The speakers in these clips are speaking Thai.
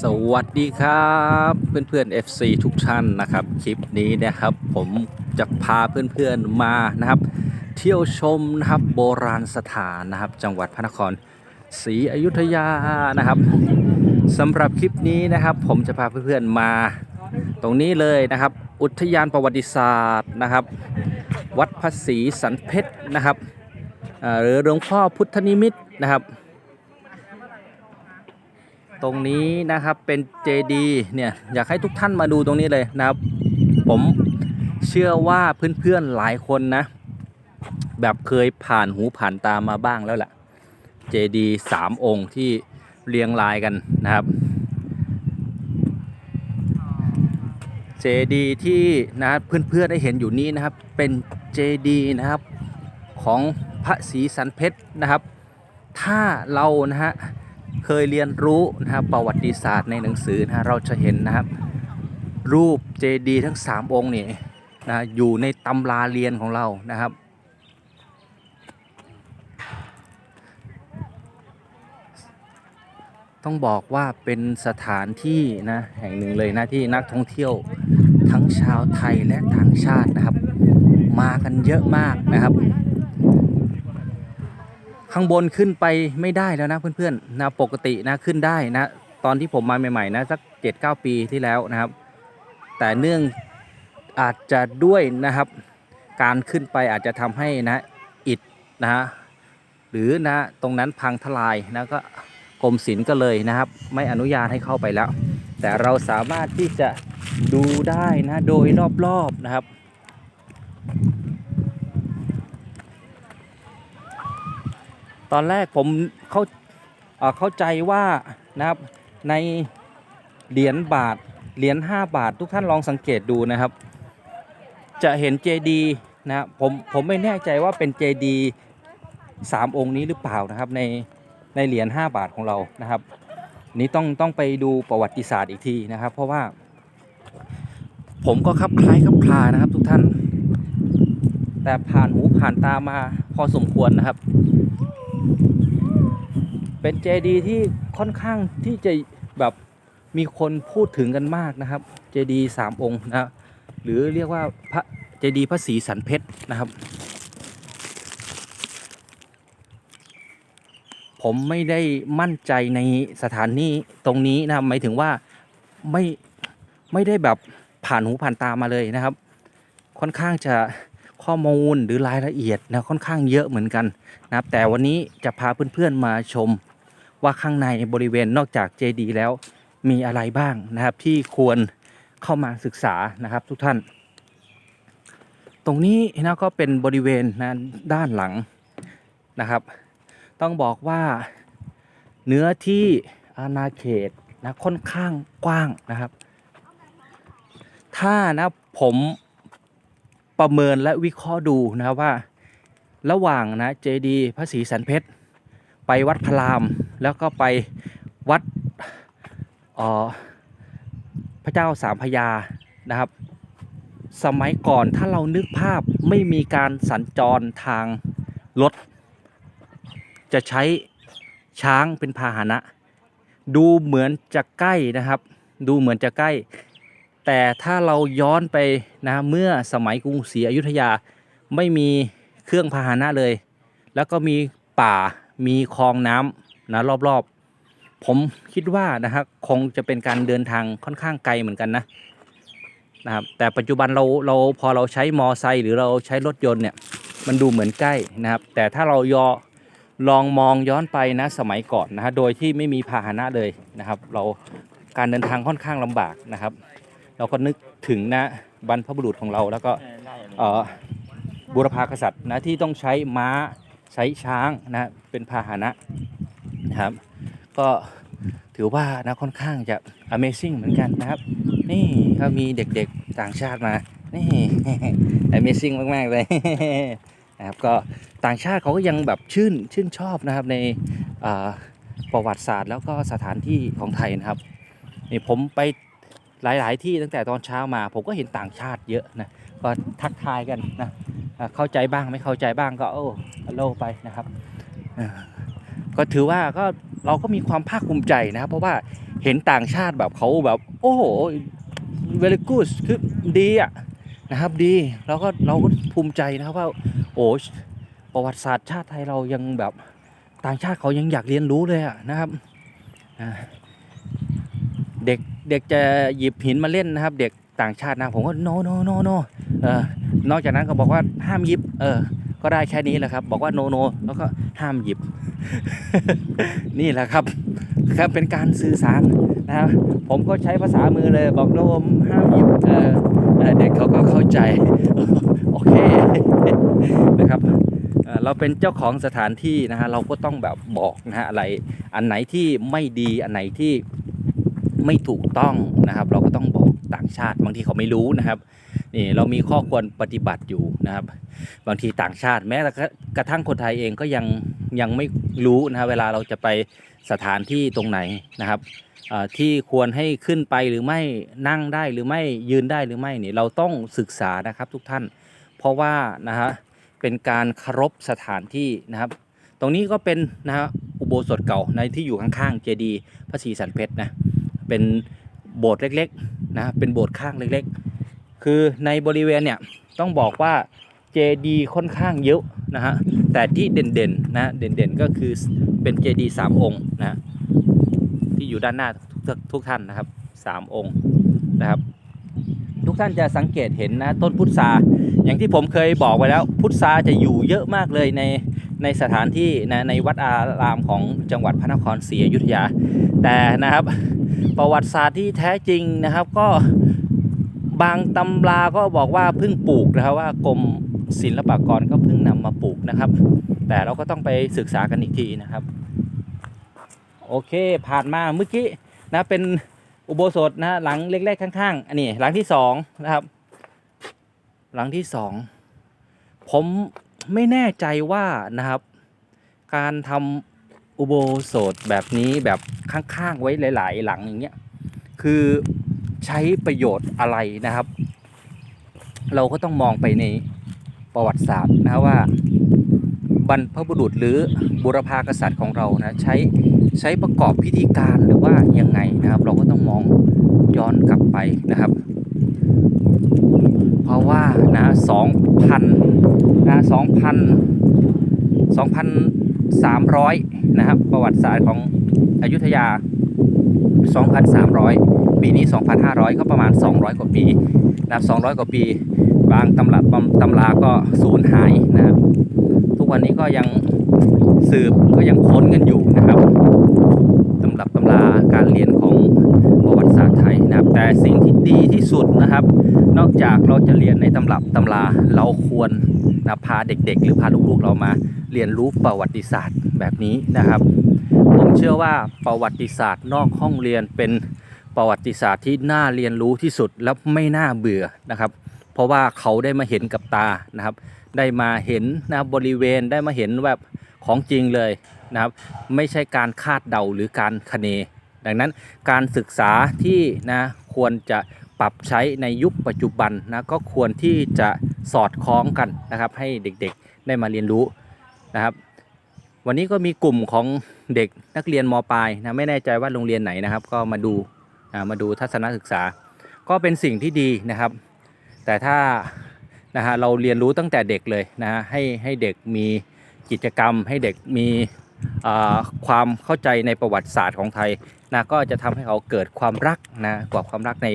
สวัสดีครับเพื่อนๆ FC ทุกท่านนะครับ คลิปนี้นะครับ ผมจะพาเพื่อนๆมานะครับ เที่ยวชมนะครับโบราณสถานนะครับ จังหวัดพระนครศรีอยุธยานะครับสำหรับคลิปนี้นะครับ ผมจะพาเพื่อนๆมา ตรงนี้เลยนะครับ อุทยานประวัติศาสตร์นะครับ วัดพระศรีสันเพชรนะครับหรือหลวงพ่อพุทธนิมิตนะครับ ตรงนี้นะครับเป็นเจดีเนี่ยอยากให้ทุกท่านมาดูตรงนี้เลยนะครับ ผมเชื่อว่าเพื่อนๆหลายคนนะ แบบเคยผ่านหูผ่านตามาบ้างแล้วแหละเจดีสามองค์ที่เรียงรายกันนะครับเจดีที่นะเพื่อนๆได้เห็นอยู่นี้นะครับ เป็นเจดีนะครับของพระศรีสันเพชรนะครับ ถ้าเรานะฮะ เคยเรียนรู้นะครับประวัติศาสตร์ในหนังสือนะเราจะเห็นนะครับ รูปเจดีย์ทั้ง 3 องค์นี่นะอยู่ในตำราเรียนของเรานะครับ ต้องบอกว่าเป็นสถานที่นะแห่งหนึ่งเลยนะที่นักท่องเที่ยวทั้งชาวไทยและต่างชาตินะครับ มากันเยอะมากนะครับ ข้างบนขึ้นไปไม่ได้แล้วนะเพื่อนๆนะปกตินะขึ้นได้นะ ตอนที่ผมมาใหม่ๆนะสัก7 9ปีที่แล้วนะครับ แต่เนื่องอาจจะด้วยนะครับ การขึ้นไปอาจจะทำให้นะอิฐนะฮะหรือนะตรงนั้นพังทลายนะก็กรมศิลป์ก็เลยนะครับ ไม่อนุญาตให้เข้าไปแล้ว แต่เราสามารถที่จะดูได้นะโดยรอบๆนะครับ ตอนแรกผมเข้าเข้าใจว่านะครับในเหรียญบาทเหรียญ5บาท ทุกท่านลองสังเกตดูนะครับ จะเห็นเจดีนะครับผมผมไม่แน่ใจว่าเป็นเจดีสามองค์นี้หรือเปล่านะครับ ในในเหรียญ5บาทของเรานะครับ นี้ต้องต้องไปดูประวัติศาสตร์อีกทีนะครับ เพราะว่า ผมก็คลับคล้ายคลับคลานะครับ ทุกท่าน แต่ผ่านหูผ่านตามาพอสมควรนะครับ เป็นเจดีย์ที่ค่อนข้างที่จะแบบมีคนพูดถึงกันมากนะครับ เจดีย์สามองค์นะหรือเรียกว่าพระเจดีย์พระศรีสันเพชรนะครับ ผมไม่ได้มั่นใจในสถานที่ตรงนี้นะครับหมายถึงว่าไม่ไม่ได้แบบผ่านหูผ่านตามาเลยนะครับ ค่อนข้างจะข้อมูลหรือรายละเอียดนะค่อนข้างเยอะเหมือนกันนะครับ แต่วันนี้จะพาเพื่อนๆมาชม ว่าข้างในบริเวณนอกจากเจดีย์แล้วมีอะไรบ้างนะครับ ที่ควรเข้ามาศึกษานะครับทุกท่าน ตรงนี้นะก็เป็นบริเวณนะด้านหลังนะครับ ต้องบอกว่าเนื้อที่อาณาเขตนะค่อนข้างกว้างนะครับ ถ้านะผมประเมินและวิเคราะห์ดูนะว่า ระหว่างนะเจดีย์พระศรีสันเพชรไปวัดพระราม แล้วก็ไปวัดออพระเจ้าสามพระยานะครับ สมัยก่อนถ้าเรานึกภาพไม่มีการสัญจรทางรถ จะใช้ช้างเป็นพาหนะ ดูเหมือนจะใกล้นะครับ ดูเหมือนจะใกล้ แต่ถ้าเราย้อนไปนะเมื่อสมัยกรุงศรีอยุธยาไม่มีเครื่องพาหนะเลย แล้วก็มีป่ามีคลองน้ำ นะรอบๆ ผมคิดว่านะครับคงจะเป็นการเดินทางค่อนข้างไกลเหมือนกันนะนะครับแต่ปัจจุบันเราเราพอเราใช้มอไซค์หรือเราใช้รถยนต์เนี่ยมันดูเหมือนใกล้นะครับ แต่ถ้าเรายอลองมองย้อนไปนะสมัยก่อนนะฮะโดยที่ไม่มีพาหนะเลยนะครับ เราการเดินทางค่อนข้างลำบากนะครับ เราก็นึกถึงนะบรรพบุรุษของเราแล้วก็เอ่อบุรพากษัตริย์นะที่ต้องใช้ม้าใช้ช้างนะเป็นพาหนะ นะครับ ก็ถือว่านะค่อนข้างจะ Amazing เหมือนกันนะครับ นี่ก็มีเด็กๆต่างชาติมา นี่ Amazing มากๆเลยนะครับก็ต่างชาติเขาก็ยังแบบชื่นชื่นชอบนะครับในประวัติศาสตร์ แล้วก็สถานที่ของไทยนะครับนี่ผมไปหลาย ๆ ที่ตั้งแต่ตอนเช้ามา ผมก็เห็นต่างชาติเยอะนะก็ทักทายกันนะเข้าใจบ้างไม่เข้าใจบ้างก็โอ้ฮัลโหลไปนะครับ ก็ถือว่าก็เราก็มีความภาคภูมิใจนะครับ เพราะว่าเห็นต่างชาติแบบเขาแบบ โอ้โห very good คือดีอะนะครับดีแล้วก็เราก็ภูมิใจนะครับว่าโอ้ประวัติศาสตร์ชาติไทยเรายังแบบต่างชาติเขายังอยากเรียนรู้เลยอะนะครับเด็กเด็กจะหยิบหินมาเล่นนะครับ เด็กต่างชาตินะผมก็ no no no no เออนอกจากนั้นก็บอกว่าห้ามหยิบเออ ก็ได้แค่นี้แหละครับ บอกว่า no no แล้วก็ห้ามหยิบ นี่แหละครับครับเป็นการสื่อสารนะครับผมก็ใช้ภาษามือเลย บอกโนมห้ามหยิบเออเด็กเขาก็เข้าใจ โอเคนะครับเราเป็นเจ้าของสถานที่นะฮะเราก็ต้องแบบบอกนะฮะอะไรอันไหนที่ไม่ดีอันไหนที่ไม่ถูกต้องนะครับ เราก็ต้องบอกต่างชาติบางทีเขาไม่รู้นะครับ นี่เรามีข้อควรปฏิบัติอยู่นะครับ บางทีต่างชาติแม้กระทั่งคนไทยเองก็ยังยังไม่รู้นะเวลาเราจะไปสถานที่ตรงไหนนะครับที่ควรให้ขึ้นไปหรือไม่นั่งได้หรือไม่ยืนได้หรือไม่นี่เราต้องศึกษานะครับทุกท่าน เพราะว่านะฮะเป็นการเคารพสถานที่นะครับ ตรงนี้ก็เป็นนะฮะอุโบสถเก่าในที่อยู่ข้างๆเจดีย์พระศรีสันเพชรนะเป็นโบสถ์เล็กๆนะเป็นโบสถ์ข้างเล็กๆ คือในบริเวณเนี่ยต้องบอกว่าเจดีค่อนข้างเยอะนะฮะแต่ที่เด่นๆนะเด่นๆก็คือเป็นเจดีสามองค์นะที่อยู่ด้านหน้าทุกทุกท่านนะครับสามองค์นะครับ ทุกท่านจะสังเกตเห็นนะต้นพุทราอย่างที่ผมเคยบอกไว้แล้วพุทราจะอยู่เยอะมากเลยในในสถานที่นะในวัดอารามของจังหวัดพระนครศรีอยุธยา แต่นะครับประวัติศาสตร์ที่แท้จริงนะครับก็ บางตำราก็บอกว่าเพิ่งปลูกนะครับว่ากรมศิลปากรก็เพิ่งนำมาปลูกนะครับ แต่เราก็ต้องไปศึกษากันอีกทีนะครับ โอเคผ่านมาเมื่อกี้นะเป็นอุโบสถนะหลังเล็กๆข้างๆอันนี้หลังที่สองนะครับ หลังที่สองผมไม่แน่ใจว่านะครับ การทำอุโบสถแบบนี้แบบข้างๆไว้หลาย ๆ หลังอย่างเงี้ยคือ ใช้ประโยชน์อะไรนะครับ เราก็ต้องมองไปในประวัติศาสตร์นะว่าบรรพบุรุษหรือบุรพากษัตริย์ของเรานะใช้ใช้ประกอบพิธีการหรือว่ายังไงนะครับ เราก็ต้องมองย้อนกลับไปนะครับ เพราะว่านะสองพันนะสองพันสองพันสามร้อยนะครับ ประวัติศาสตร์ของอยุธยา 2,300 ปีนี้ 2,500 ก็ประมาณ 200 กว่าปีนะครับ200 กว่าปี บางตำรับตำราก็สูญหายนะครับ ทุกวันนี้ก็ยังสืบก็ยังค้นกันอยู่นะครับตำรับตำราการเรียนของประวัติศาสตร์ไทยนะครับ แต่สิ่งที่ดีที่สุดนะครับ นอกจากเราจะเรียนในตำรับตำราเราควรนะพาเด็กๆ หรือพาลูกๆเรามาเรียนรู้ประวัติศาสตร์แบบนี้นะครับ ผมเชื่อว่าประวัติศาสตร์นอกห้องเรียนเป็น ประวัติศาสตร์ที่น่าเรียนรู้ที่สุดและไม่น่าเบื่อนะครับ เพราะว่าเขาได้มาเห็นกับตานะครับ ได้มาเห็นนะบบริเวณได้มาเห็นแบบของจริงเลยนะครับ ไม่ใช่การคาดเดาหรือการคะเน ดังนั้นการศึกษาที่นะควรจะปรับใช้ในยุคปัจจุบันนะก็ควรที่จะสอดคล้องกันนะครับ ให้เด็กๆได้มาเรียนรู้นะครับ วันนี้ก็มีกลุ่มของเด็กนักเรียนมปลายนะไม่แน่ใจว่าโรงเรียนไหนนะครับ ก็มาดู มาดูทัศนศึกษา ก็เป็นสิ่งที่ดีนะครับ แต่ถ้านะฮะเราเรียนรู้ตั้งแต่เด็กเลยนะฮะให้ให้เด็กมีกิจกรรม ให้เด็กมีความเข้าใจในประวัติศาสตร์ของไทยนะก็จะทำให้เขาเกิดความรักนะกว่าความรักใน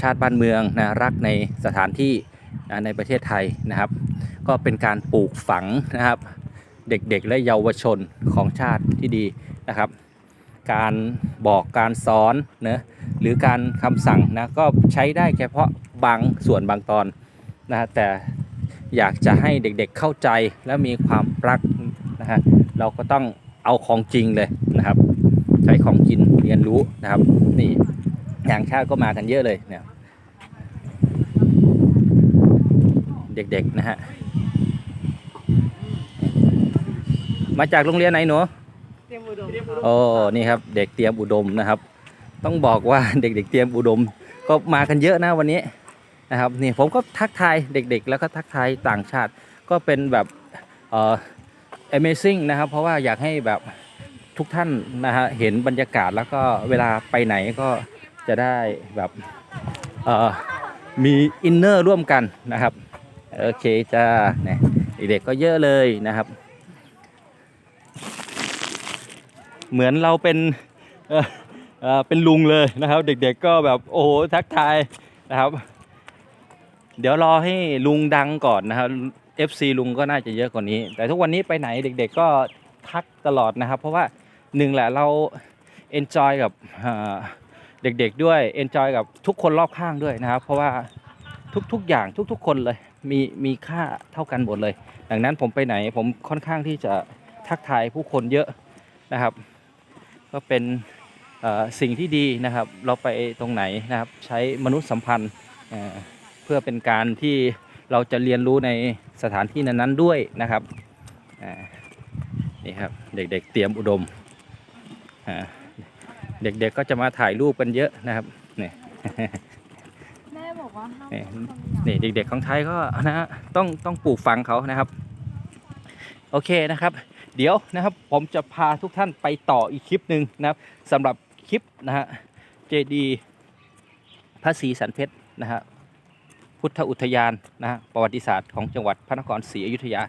ชาติบ้านเมืองนะรักในสถานที่นะในประเทศไทยนะครับ ก็เป็นการปลูกฝังนะครับ เด็กๆและเยาวชนของชาติที่ดีนะครับ การบอกการสอนนะหรือการคำสั่งนะก็ใช้ได้เฉพาะบางส่วนบางตอนนะฮะแต่อยากจะให้เด็กๆเข้าใจและมีความรักนะฮะเราก็ต้องเอาของจริงเลยนะครับ ใช้ของจริงเรียนรู้นะครับนี่อย่างชาติก็มากันเยอะเลยเนี่ยเด็กๆนะฮะมาจากโรงเรียนไหนหนู โอ้นี่ครับเด็กเตรียมอุดมนะครับ ต้องบอกว่าเด็กๆเตรียมอุดม ก็มากันเยอะนะวันนี้นะครับนี่ผมก็ทักทายเด็กๆ แล้วก็ทักทายต่างชาติก็เป็นแบบเอ่อ amazing นะครับ เพราะว่าอยากให้แบบทุกท่านนะฮะเห็นบรรยากาศแล้วก็เวลาไปไหนก็จะได้แบบเอ่อมีอินเนอร์ร่วมกันนะครับโอเคจ้าเนี่ยเด็กๆก็เยอะเลยนะครับ เหมือนเราเป็นเป็นลุงเลยนะครับ เด็กๆก็แบบโอ้โหทักทายนะครับ เดี๋ยวรอให้ลุงดังก่อนนะครับ FC ลุงก็น่าจะเยอะกว่านี้ แต่ทุกวันนี้ไปไหนเด็ก ๆ ก็ทักตลอดนะครับ เพราะว่าหนึ่งแหละเรา enjoy กับเด็กๆด้วย enjoy กับทุกคนรอบข้างด้วยนะครับ เพราะว่าทุกๆอย่างทุก ๆ คนเลยมีมีค่าเท่ากันหมดเลย ดังนั้นผมไปไหนผมค่อนข้างที่จะทักทายผู้คนเยอะนะครับ ก็เป็นเอ่อสิ่งที่ดีนะครับ เราไปตรงไหนนะครับ ใช้มนุษยสัมพันธ์เอ่อเพื่อเป็นการที่เราจะเรียนรู้ในสถานที่นั้นๆด้วยนะครับอ่านี่ครับเด็กๆเตรียมอุดมอ่าเด็กๆก็จะมาถ่ายรูปกันเยอะนะครับนี่แม่บอกว่าห้ามนี่ทำอย่างนี่เด็กๆของไทยก็นะฮะต้องต้องปลูกฝังเขานะครับ โอเคนะครับ เดี๋ยวนะครับผมจะพาทุกท่านไปต่ออีกคลิปหนึ่งนะครับสำหรับคลิปนะฮะเจดีพระศรีสันเพชรนะฮะพุทธอุทยานนะฮะประวัติศาสตร์ของจังหวัดพระนครศรีอยุธยา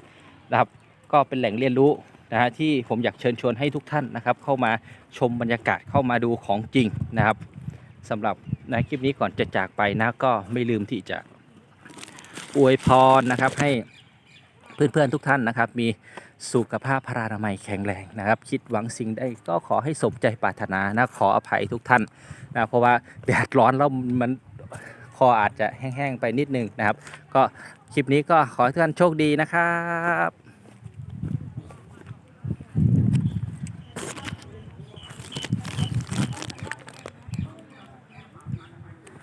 นะครับ ก็เป็นแหล่งเรียนรู้นะฮะที่ผมอยากเชิญชวนให้ทุกท่านนะครับ เข้ามาชมบรรยากาศเข้ามาดูของจริงนะครับสำหรับในคลิปนี้ก่อนจะจากไปนะก็ไม่ลืมที่จะอวยพรนะครับให้เพื่อนๆทุกท่านนะครับ มี สุขภาพพรานามัยแข็งแรงนะครับ คิดหวังสิ่งใดก็ขอให้สมใจปรารถนานะขออภัยทุกท่านนะเพราะว่าแดดร้อนแล้วมันคออาจจะแห้งๆไปนิดนึงนะครับ ก็คลิปนี้ก็ขอให้ทุกท่านโชคดีนะครับ